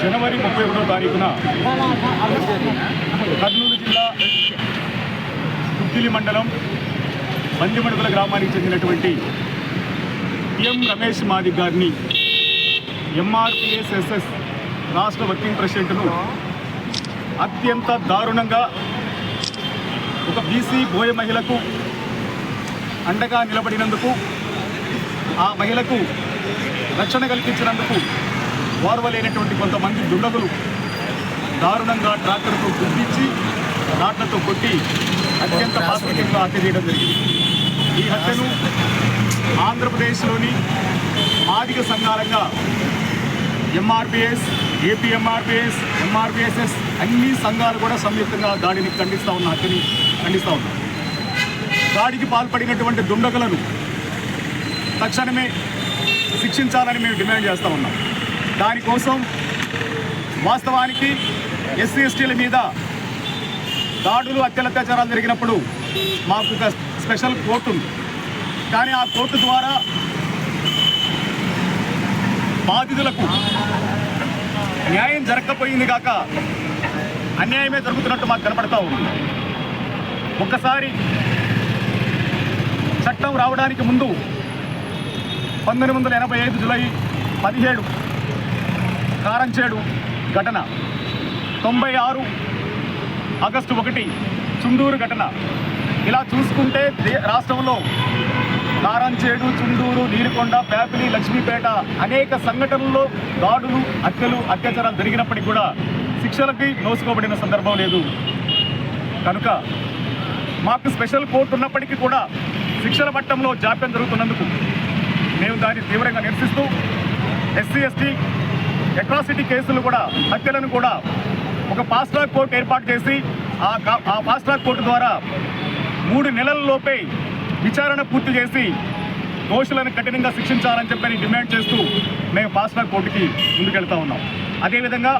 జనవరి ముప్పై ఒకటో తారీఖున కర్నూలు జిల్లా గుద్దిలి మండలం బందిమడుగుల గ్రామానికి చెందినటువంటి పిఎం రమేష్ మాది గారిని ఎంఆర్పిఎస్ఎస్ఎస్ రాష్ట్ర వర్కింగ్ ప్రెసిడెంట్ను అత్యంత దారుణంగా ఒక బీసీ బోయ మహిళకు అండగా నిలబడినందుకు ఆ మహిళకు రక్షణ కల్పించినందుకు ఓర్వలేనటువంటి కొంతమంది దుండగులు దారుణంగా ట్రాక్టర్తో గుర్తించి రాట్లతో కొట్టి అత్యంత పాత్రికంగా హత్య చేయడం జరిగింది. ఈ హత్యను ఆంధ్రప్రదేశ్లోని ఆర్థిక సంఘాలంగా ఎంఆర్పిఎస్ ఏపీఎంఆర్పిఎస్ ఎంఆర్పిఎస్ఎస్ అన్ని సంఘాలు కూడా సంయుక్తంగా దాడిని ఖండిస్తూ ఉన్న హత్యని ఖండిస్తూ ఉన్నారు. దాడికి పాల్పడినటువంటి దుండగులను తక్షణమే శిక్షించాలని మేము డిమాండ్ చేస్తూ ఉన్నాం. దానికోసం వాస్తవానికి ఎస్సీ ఎస్టీల మీద దాడులు అత్యలత్యాచారాలు జరిగినప్పుడు మాకు ఒక స్పెషల్ కోర్టు ఉంది. కానీ ఆ కోర్టు ద్వారా బాధితులకు న్యాయం జరగకపోయింది కాక అన్యాయమే జరుగుతున్నట్టు మాకు కనపడతా ఉంది. ఒక్కసారి చట్టం రావడానికి ముందు పంతొమ్మిది వందల ఎనభై ఐదు జులై పదిహేడు కారంచేడు ఘటన. తొంభై ఆరు ఆగస్టు ఒకటి చుండూరు ఘటన. ఇలా చూసుకుంటే రాష్ట్రంలో కారంచేడు చుండూరు నీరుకొండ ప్యాపిలి లక్ష్మీపేట అనేక సంఘటనల్లో దాడులు హత్యలు అత్యాచారాలు జరిగినప్పటికీ కూడా శిక్షలకి నోసుకోబడిన సందర్భం లేదు. కనుక మాకు స్పెషల్ కోర్టు ఉన్నప్పటికీ కూడా శిక్షల మట్టంలో జాప్యం జరుగుతున్నందుకు మేము దాన్ని తీవ్రంగా నిరసిస్తూ ఎస్సీ ఎస్టీ అట్రాసిటీ కేసులు కూడా హత్యలను కూడా ఒక ఫాస్ట్ ట్రాక్ కోర్టు ఏర్పాటు చేసి ఆ కా- ఆ ఫాస్ట్ ట్రాక్ కోర్టు ద్వారా మూడు నెలలలోపే విచారణ పూర్తి చేసి దోషులను కఠినంగా శిక్షించాలని చెప్పని డిమాండ్ చేస్తూ మేము ఫాస్ట్ ట్రాక్ కోర్టుకి ముందుకెళ్తా ఉన్నాం. అదేవిధంగా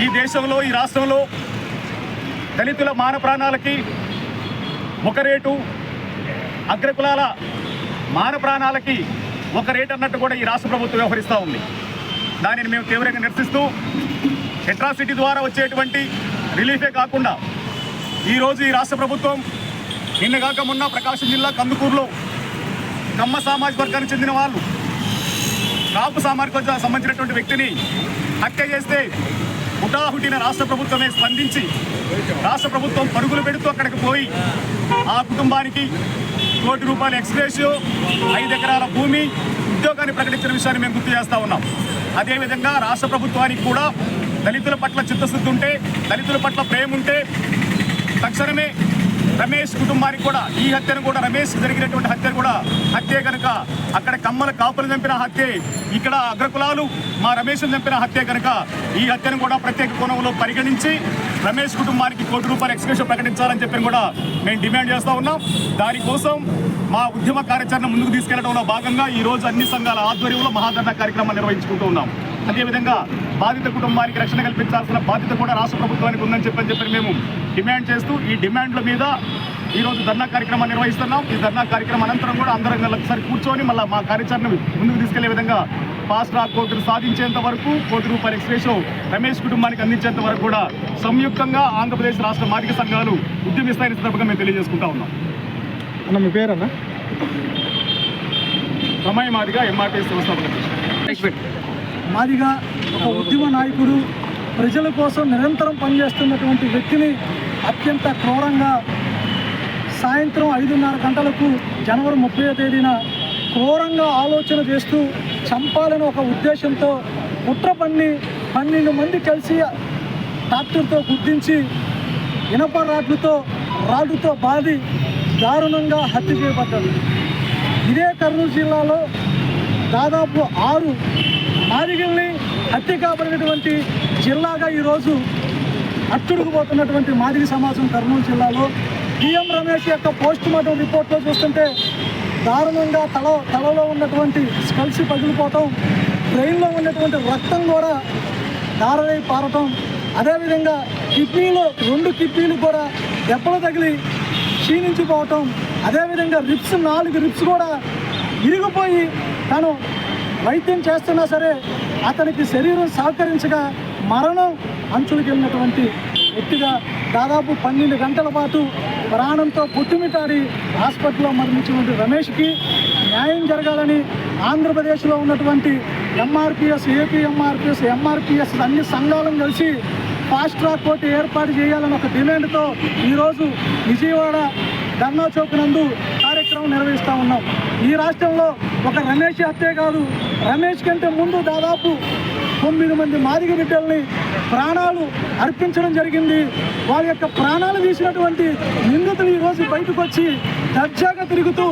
ఈ దేశంలో ఈ రాష్ట్రంలో దళితుల మాన ప్రాణాలకి ఒక రేటు అగ్రకులాల మాన ప్రాణాలకి ఒక రేటు అన్నట్టు కూడా ఈ రాష్ట్ర ప్రభుత్వం వ్యవహరిస్తూ ఉంది. దానిని మేము తీవ్రంగా నిరసిస్తూ అట్రాసిటీ ద్వారా వచ్చేటువంటి రిలీఫే కాకుండా ఈరోజు ఈ రాష్ట్ర ప్రభుత్వం నిన్నగాక మొన్న ప్రకాశం జిల్లా కందుకూరులో కమ్మ సామాజిక వర్గానికి చెందిన వాళ్ళు కాపు సామాజిక వర్గానికి సంబంధించినటువంటి వ్యక్తిని హత్య చేస్తే హుటాహుటిన రాష్ట్ర ప్రభుత్వమే స్పందించి రాష్ట్ర ప్రభుత్వం పరుగులు పెడుతూ అక్కడికి పోయి ఆ కుటుంబానికి కోటి రూపాయల ఎక్స్ప్రెషియో ఐదు ఎకరాల భూమి ఉద్యోగాన్ని ప్రకటించిన విషయాన్ని మేము గుర్తు చేస్తూ ఉన్నాం. అదేవిధంగా రాష్ట్ర ప్రభుత్వానికి కూడా దళితుల పట్ల చిత్తశుద్ధి ఉంటే దళితుల పట్ల ప్రేమ ఉంటే తక్షణమే రమేష్ కుటుంబానికి కూడా ఈ హత్యను కూడా రమేష్ జరిగినటువంటి హత్య కూడా హత్యే కనుక అక్కడ కమ్మల కాపులు చంపిన హత్యే ఇక్కడ అగ్రకులాలు మా రమేష్ను చంపిన హత్యే కనుక ఈ హత్యను కూడా ప్రత్యేక కోణంలో పరిగణించి రమేష్ కుటుంబానికి కోటి రూపాయల ఎక్స్క్యూషన్ ప్రకటించాలని చెప్పి కూడా మేము డిమాండ్ చేస్తూ ఉన్నాం. దానికోసం మా ఉద్యమ కార్యాచరణ ముందుకు తీసుకెళ్ళడంలో భాగంగా ఈ రోజు అన్ని సంఘాల ఆధ్వర్యంలో మహాధరణ కార్యక్రమాన్ని నిర్వహించుకుంటూ ఉన్నాం. అదేవిధంగా బాధిత కుటుంబానికి రక్షణ కల్పించాల్సిన బాధ్యత కూడా రాష్ట్ర ప్రభుత్వానికి ఉందని చెప్పని చెప్పి మేము డిమాండ్ చేస్తూ ఈ డిమాండ్ల మీద ఈరోజు ధర్నా కార్యక్రమం నిర్వహిస్తున్నాం. ఈ ధర్నా కార్యక్రమం అనంతరం కూడా అందరం ఒకసారి కూర్చొని మళ్ళీ మా కార్యాచరణ ముందుకు తీసుకెళ్ళే విధంగా ఫాస్ట్ ట్రాక్ కోర్టును సాధించేంత వరకు కోటి రూపాయల ఎక్స్ప్రెషన్ రమేష్ కుటుంబానికి అందించేంత వరకు కూడా సంయుక్తంగా ఆంధ్రప్రదేశ్ రాష్ట్ర మాదిక సంఘాలు ఉద్యమిస్తాయని సందర్భంగా మేము తెలియజేసుకుంటా ఉన్నాం. అన్న మీ పేరన్నా? రమాయి మాదిగా ఎంఆర్టీఎస్ వ్యవస్థాపక మాదిగా ఒక ఉద్యమ నాయకుడు ప్రజల కోసం నిరంతరం పనిచేస్తున్నటువంటి వ్యక్తిని అత్యంత క్రూరంగా సాయంత్రం ఐదున్నర గంటలకు జనవరి ముప్పై తేదీన క్రూరంగా ఆలోచన చేస్తూ చంపాలని ఒక ఉద్దేశంతో కుట్ర పన్ని పన్నెండు మంది కలిసి ట్రాక్టర్తో గుర్తించి ఇనప రాడ్లతో రాడుతో బాధి దారుణంగా హత్య చేయబడ్డాడు. ఇదే కర్నూలు జిల్లాలో దాదాపు ఆరు మాదిగల్ని హత్య కాబడినటువంటి జిల్లాగా ఈరోజు అట్టుడుకుపోతున్నటువంటి మాదిగ సమాజం కర్నూలు జిల్లాలో పిఎం రమేష్ యొక్క పోస్ట్ మార్టం రిపోర్ట్లో చూస్తుంటే దారుణంగా తల తలలో ఉన్నటువంటి స్కల్స్ పగిలిపోవటం బ్రెయిన్లో ఉన్నటువంటి రక్తం కూడా దారలై పారటం అదేవిధంగా కిడ్నీలో రెండు కిడ్నీలు కూడా దెబ్బలు తగిలి క్షీణించిపోవటం. అదేవిధంగా రిప్స్ నాలుగు రిప్స్ కూడా ఇరిగిపోయి తను వైద్యం చేస్తున్నా సరే అతనికి శరీరం సహకరించగా మరణం అంచులకు వెళ్ళినటువంటి వ్యక్తిగా దాదాపు పన్నెండు గంటల పాటు ప్రాణంతో పుట్టుమిటాడి హాస్పిటల్లో మరణించినటువంటి రమేష్కి న్యాయం జరగాలని ఆంధ్రప్రదేశ్లో ఉన్నటువంటి ఎంఆర్పిఎస్ ఏపీ ఎంఆర్పిఎస్ ఎంఆర్పిఎస్ అన్ని సంఘాలను కలిసి ఫాస్ట్ ట్రాక్ కోర్టు ఏర్పాటు చేయాలని ఒక డిమాండ్తో ఈరోజు విజయవాడ ధర్నా చౌక్ నందు కార్యక్రమం నిర్వహిస్తూ ఉన్నాం. ఈ రాష్ట్రంలో ఒక రమేష్ హత్యే కాదు రమేష్ కంటే ముందు దాదాపు తొమ్మిది మంది మాదిగ బిడ్డల్ని ప్రాణాలు అర్పించడం జరిగింది. వారి యొక్క ప్రాణాలు తీసినటువంటి నిందితులు ఈరోజు బయటకు వచ్చి దర్జాగా తిరుగుతూ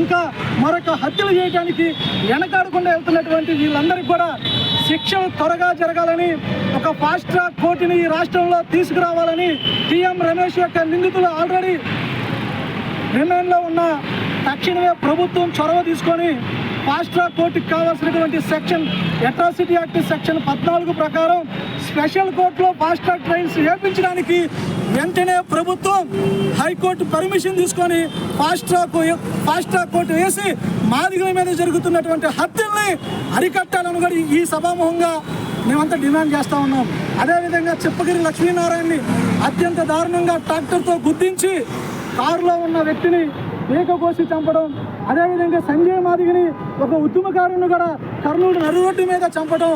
ఇంకా మరొక హత్యలు చేయడానికి వెనకాడకుండా వెళ్తున్నటువంటి వీళ్ళందరికీ కూడా శిక్షలు త్వరగా జరగాలని ఒక ఫాస్ట్ ట్రాక్ కోర్టుని ఈ రాష్ట్రంలో తీసుకురావాలని టీఎం రమేష్ యొక్క నిందితులు ఆల్రెడీ రిమాండ్లో ఉన్న తక్షణమే ప్రభుత్వం చొరవ తీసుకొని ఫాస్ట్ ట్రాక్ కోర్టుకి కావాల్సినటువంటి సెక్షన్ అట్రాసిటీ యాక్ట్ సెక్షన్ పద్నాలుగు ప్రకారం స్పెషల్ కోర్టులో ఫాస్ట్ ట్రాక్ ట్రైన్స్ వేపించడానికి వెంటనే ప్రభుత్వం హైకోర్టు పర్మిషన్ తీసుకొని fast track fast track court వేసి మాదిగల మీద జరుగుతున్నటువంటి హత్యల్ని అరికట్టాలని కూడా ఈ సభాముఖంగా మేమంతా డిమాండ్ చేస్తా ఉన్నాం. అదేవిధంగా చెప్పగిరి లక్ష్మీనారాయణని అత్యంత దారుణంగా ట్రాక్టర్తో గుర్తించి కారులో ఉన్న వ్యక్తిని పీక కోసి చంపడం అదేవిధంగా సంజయ్ మాదిగిని ఒక ఉద్యమకారుని కూడా కర్నూలు నరురోడ్డు మీద చంపడం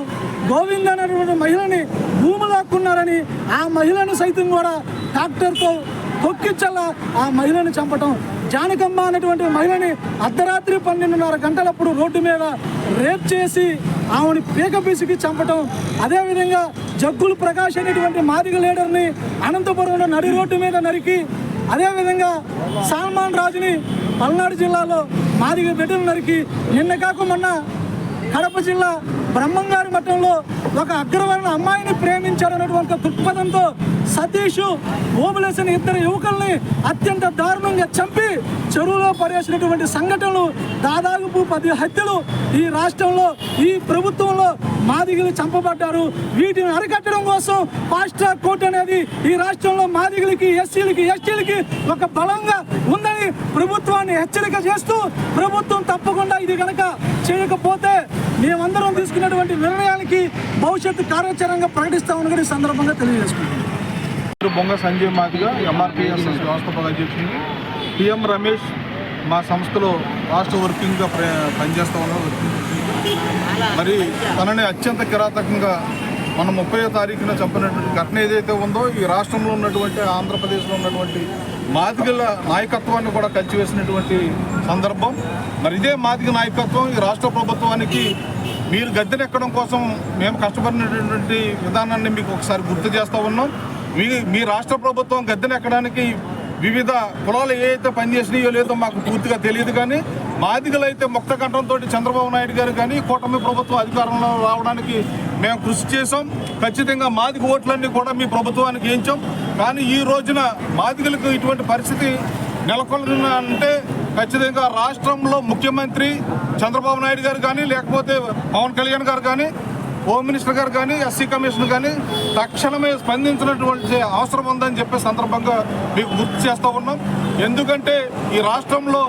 గోవింద్ అనేటువంటి మహిళని భూమి లాక్కున్నారని ఆ మహిళను సైతం కూడా ట్రాక్టర్తో తొక్కిచ్చల్లా ఆ మహిళను చంపటం. జానకమ్మ అనేటువంటి మహిళని అర్ధరాత్రి పన్నెండున్నర గంటలప్పుడు రోడ్డు మీద రేప్ చేసి ఆమెని పీక పిసికి చంపటం. అదేవిధంగా జగ్గులు ప్రకాష్ అనేటువంటి మాదిగ లీడర్ని అనంతపురంలో నడి రోడ్డు మీద నరికి అదేవిధంగా సాల్మాన్ రాజుని పల్నాడు జిల్లాలో మాదిగ బిడ్డలు నరికి నిన్న కాకుండా మొన్న కడప జిల్లా బ్రహ్మంగారి మఠంలో ఒక అగ్రవర్ణ అమ్మాయిని ప్రేమించాడన్నటువంటి దృక్పథంతో సతీష్ ఓబులేసిన ఇద్దరు యువకుల్ని అత్యంత దారుణంగా చంపి చెరువులో పడేసినటువంటి సంఘటనలు దాదాపు పది హత్యలు ఈ రాష్ట్రంలో ఈ ప్రభుత్వంలో మాదిగలు చంపబడ్డారు. వీటిని అరికట్టడం కోసం ఫాస్ట్ ట్రాక్ కోర్టు అనేది ఈ రాష్ట్రంలో మాదిగలకి ఎస్సీలకి ఎస్టీలకి ఒక బలంగా ఉందని ప్రభుత్వాన్ని హెచ్చరిక చేస్తూ ప్రభుత్వం తప్పకుండా ఇది కనుక చేయకపోతే మేమందరం తీసుకున్నటువంటి నిర్ణయానికి భవిష్యత్తు కార్యాచరణగా ప్రకటిస్తామని కూడా ఈ సందర్భంగా తెలియజేసుకుంటున్నాం. పేరు బొంగ సంజయ్ మాదిగా ఎంఆర్పిఎస్ వ్యవస్థాపక అధ్యక్షుడిని పిఎం రమేష్ మా సంస్థలో రాష్ట్ర వర్కింగ్గా పనిచేస్తూ పనిచేస్తా మరి తనని అత్యంత కిరాతకంగా మన ముప్పై తారీఖున చంపినటువంటి ఘటన ఏదైతే ఉందో ఈ రాష్ట్రంలో ఉన్నటువంటి ఆంధ్రప్రదేశ్లో ఉన్నటువంటి మాదిగల నాయకత్వాన్ని కూడా కలిసివేసినటువంటి సందర్భం. మరి ఇదే మాదిగ నాయకత్వం ఈ రాష్ట్ర ప్రభుత్వానికి మీరు గద్దెనెక్కడం కోసం మేము కష్టపడినటువంటి విధానాన్ని మీకు ఒకసారి గుర్తు చేస్తూ ఉన్నాం. మీ మీ రాష్ట్ర ప్రభుత్వం గద్దెనెక్కడానికి వివిధ కులాలు ఏ అయితే పనిచేసినాయో లేదో మాకు పూర్తిగా తెలియదు కానీ మాదిగలు అయితే ముక్త కంఠంతో చంద్రబాబు నాయుడు గారు కానీ కూటమి ప్రభుత్వం అధికారంలో రావడానికి మేము కృషి చేసాం ఖచ్చితంగా మాదిగ ఓట్లన్నీ కూడా మీ ప్రభుత్వానికి ఏంచాం కానీ ఈ రోజున మాదిగలకు ఇటువంటి పరిస్థితి నెలకొల్లిన అంటే ఖచ్చితంగా రాష్ట్రంలో ముఖ్యమంత్రి చంద్రబాబు నాయుడు గారు కానీ లేకపోతే పవన్ కళ్యాణ్ గారు కానీ హోమ్ మినిస్టర్ గారు కానీ ఎస్సీ కమిషన్ కానీ తక్షణమే స్పందించినటువంటి అవసరం ఉందని చెప్పే సందర్భంగా మీకు గుర్తు చేస్తూ ఉన్నాం. ఎందుకంటే ఈ రాష్ట్రంలో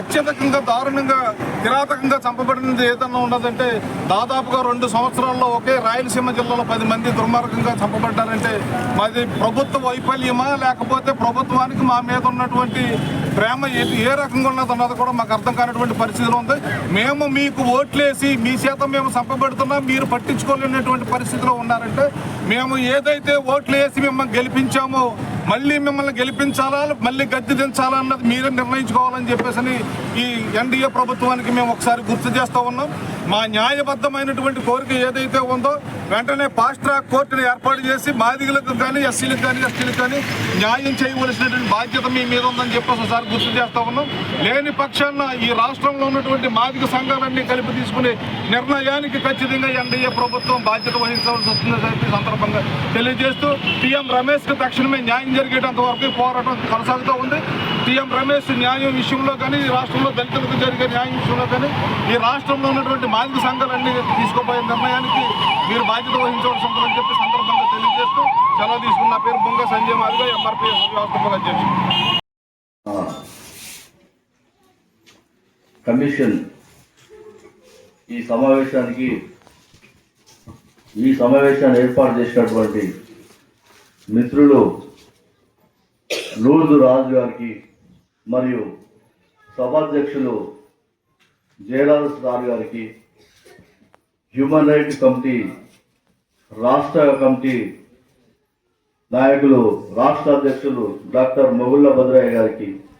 అత్యధికంగా దారుణంగా కిరాతకంగా చంపబడినది ఏదన్నా ఉన్నదంటే దాదాపుగా రెండు సంవత్సరాల్లో ఒకే రాయలసీమ జిల్లాలో పది మంది దుర్మార్గంగా చంపబడ్డారంటే మాది ప్రభుత్వ వైఫల్యమా? లేకపోతే ప్రభుత్వానికి మా మీద ఉన్నటువంటి ప్రేమ ఏ ఏ రకంగా ఉన్నదన్నది కూడా మాకు అర్థం కానటువంటి పరిస్థితిలో ఉంది. మేము మీకు ఓట్లేసి మీ చేత మేము చంపబెడుతున్నాం మీరు పట్టించుకోలేనటువంటి పరిస్థితిలో ఉన్నారంటే మేము ఏదైతే ఓట్లు వేసి మిమ్మల్ని గెలిపించామో మళ్ళీ మిమ్మల్ని గెలిపించాలా? మళ్ళీ గద్దె దించాలా అన్నది మీరే నిర్ణయించుకోవాలని చెప్పేసి ఈ ఎన్డీఏ ప్రభుత్వానికి మేము ఒకసారి గుర్తు చేస్తూ ఉన్నాం. మా న్యాయబద్ధమైనటువంటి కోరిక ఏదైతే ఉందో వెంటనే ఫాస్ట్ ట్రాక్ కోర్టును ఏర్పాటు చేసి బాధితులకు కానీ ఎస్సీలకు కానీ ఎస్టీలకు కానీ న్యాయం చేయవలసినటువంటి బాధ్యత మీ మీద ఉందని చెప్పేసి ఒకసారి గుర్తు చేస్తా ఉన్నాం. లేని పక్షాన ఈ రాష్ట్రంలో ఉన్నటువంటి మాదిగ సంఘాలన్నీ కలిపి తీసుకునే నిర్ణయానికి ఖచ్చితంగా ఎన్డీఏ ప్రభుత్వం బాధ్యత వహించవలసి వస్తుందని సందర్భంగా తెలియజేస్తూ పీఎం రమేష్కి తక్షణమే న్యాయం జరిగేటంత వరకు పోరాటం కొనసాగుతూ ఉంది. టీఎం రమేష్ న్యాయం విషయంలో కానీ ఈ రాష్ట్రంలో దళితులకు జరిగే న్యాయం విషయంలో కానీ ఈ రాష్ట్రంలో ఉన్నటువంటి మాలిక సంఘాలన్నీ తీసుకోబోయే నిర్ణయానికి మీరు బాధ్యత వహించవలసి ఉంటుందని చెప్పి సందర్భంగా తెలియజేస్తూ సెలవు తీసుకున్న నా పేరు బొంగ సంజయ్ మాదిగా ఎంఆర్పీఎస్ వ్యవస్థాపక అధ్యక్షుడు. కమిషన్ ఈ సమావేశానికి ఈ సమావేశాన్ని ఏర్పాటు చేసినటువంటి మిత్రులు లూర్దు రాజు గారికి మరియు సభాధ్యక్షులు జయరాజు సార్ గారికి హ్యూమన్ రైట్స్ కమిటీ రాష్ట్ర కమిటీ నాయకులు రాష్ట్ర అధ్యక్షులు డాక్టర్ మొగుళ్ళ భద్రయ్య గారికి